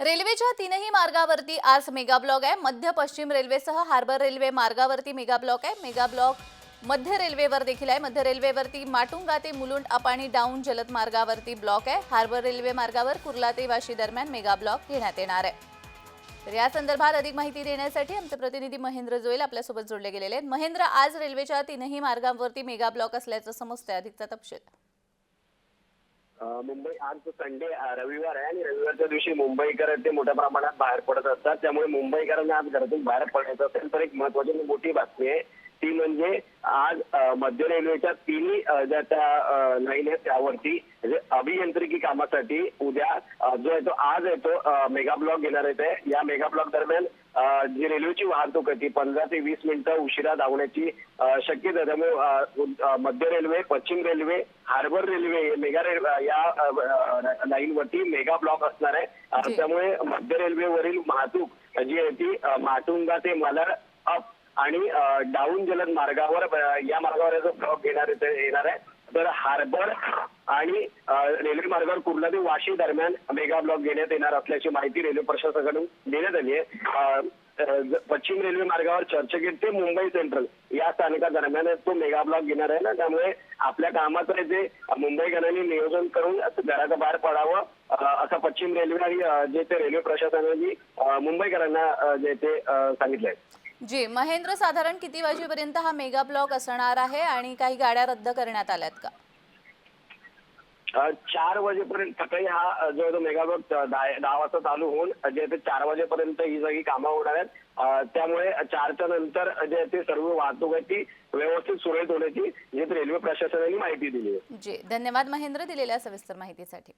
रेल्वेच्या तीनही मार्गावरती आज मेगा ब्लॉक आहे. मध्य पश्चिम रेल्वेसह हार्बर रेल्वे मार्गावरती मेगा ब्लॉक आहे. मेगा ब्लॉक मध्य रेल्वेवर देखील आहे. मध्य रेल्वेवरती माटुंगा ते मुलुंड अपाणी डाऊन जलद मार्गावरती ब्लॉक आहे. हार्बर रेल्वे मार्गावर कुर्ला ते वाशी दरम्यान मेगा ब्लॉक घेण्यात येणार आहे. तर या संदर्भात अधिक माहिती देण्यासाठी आमचे प्रतिनिधी महेंद्र जोईल आपल्यासोबत जोडले गेलेले आहेत. महेंद्र आज रेल्वेच्या तीनही मार्गांवरती मेगा ब्लॉक असल्याचं समजतंय. अधिकचा तपशील. मुंबई आज संडे रविवार आहे आणि रविवारच्या दिवशी मुंबईकर ते मोठ्या प्रमाणात बाहेर पडत असतात. त्यामुळे मुंबईकरांना आज घरातून बाहेर पडायचं असेल तर एक महत्वाची आणि मोठी बातमी आहे. ती म्हणजे आज मध्य रेल्वेच्या तिन्ही ज्या त्या लाईन आहेत त्यावरती म्हणजे अभियांत्रिकी कामासाठी उद्या जो आहे तो आज आहे तो मेगा ब्लॉक घेणार आहे या मेगा ब्लॉक दरम्यान जी रेल्वेची वाहतूक आहे ती पंधरा ते वीस मिनिटं उशिरा धावण्याची शक्यता त्यामुळे मध्य रेल्वे पश्चिम railway harbour railway mega railway या लाईनवरती मेगा ब्लॉक असणार आहे. त्यामुळे मध्य रेल्वेवरील वाहतूक जी आहे ती माटुंगा ते मलाड अप आणि डाऊन जलद मार्गावर या मार्गावर ब्लॉक घेणार येणार आहे. तर हार्बर आणि रेल्वे मार्गावर कुर्ला ते वाशी दरम्यान मेगा ब्लॉक घेण्यात येणार असल्याची माहिती रेल्वे प्रशासनाकडून देण्यात आली आहे. पश्चिम रेल्वे मार्गावर चर्चगेट ते मुंबई सेंट्रल या स्थानका दरम्यान तो मेगा ब्लॉक घेणार आहे ना? त्यामुळे आपल्या कामाचं जे मुंबईकरांनी नियोजन करून घराच्या बाहेर पडावं असं पश्चिम रेल्वे आणि जे ते रेल्वे प्रशासनाने मुंबईकरांना जे ते सांगितलंय. जी महेंद्र साधारण किती वाजेपर्यंत हा मेगा ब्लॉक असणार आहे आणि काही गाड्या रद्द करण्यात आल्यात का? चार वाजेपर्यंत सकाळी हा जो आहे तो मेगाब्लॉक दहा दहा वाजता चालू होऊन जे ते चार वाजेपर्यंत ही सगळी कामं होणार आहेत. त्यामुळे चारच्या नंतर जे आहे ते सर्व वाहतूक आहे ती व्यवस्थित सुरळीत होण्याची जे रेल्वे प्रशासनाने माहिती दिली आहे. जी धन्यवाद महेंद्र दिलेल्या सविस्तर माहितीसाठी.